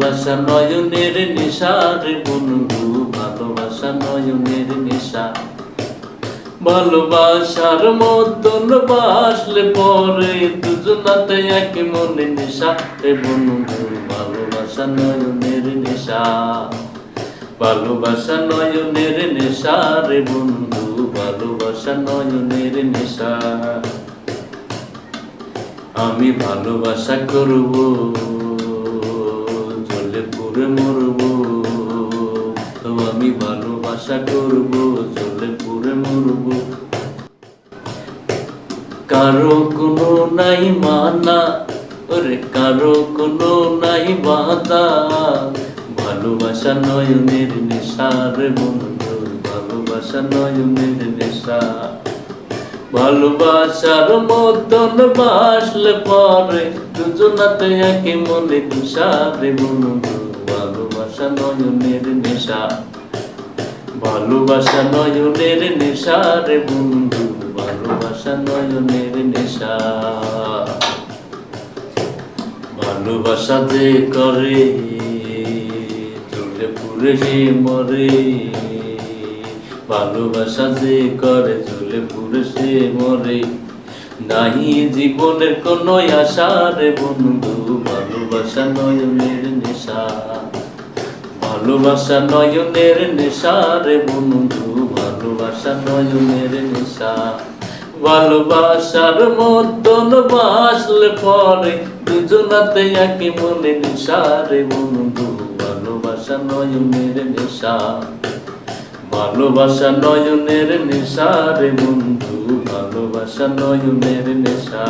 ভালোবাসা নয়নের নিশার বন্ধু, ভালোবাসা নয়নের নিশা ভালোবাসার মতন বাসলে পরে দুজনাতে এক মনে নেশা। রে বন্ধু, ভালোবাসা নয়নের নেশা। ভালোবাসা নয়নের নেশা, রে বন্ধু, ভালোবাসা নয়নের নেশা। আমি ভালোবাসা করব। পুরে মরব। তো আমি ভালোবাসা করব জলে পুরে মরব। কারও কোনো নাই মানা, ওরে কারও কোনো নাই বাধা। ভালোবাসা নয়নের নেশার বন্ধু, ভালোবাসা নয়নের নেশা। ভালোবাসার মতন বাসলে পরে, দুজনাতে একে মনে তুষারে বন্ধু। ভালোবাসা নয়নের নেশা। ভালোবাসা নয়নের নেশা রে বন্ধু, ভালোবাসা নয়নের নেশা। ভালোবাসা যে করে চলে পুরে সে মরে। ভালোবাসা যে করে চলে পুরে সে মরে। নাহি জীবনের কোনো আশা রে বন্ধু, ভালোবাসা নয়নের নেশা। ভালোবাসা নয়নের নেশা রে বন্ধু, ভালোবাসা নয়নের নেশা। ভালোবাসার মতন বাসলে পরে দুজনাতে একে মনে নেশা রে বন্ধু, ভালোবাসা নয়নের নেশা। ভালোবাসা নয়নের নেশা রে বন্ধু, ভালোবাসা নয়নের নেশা।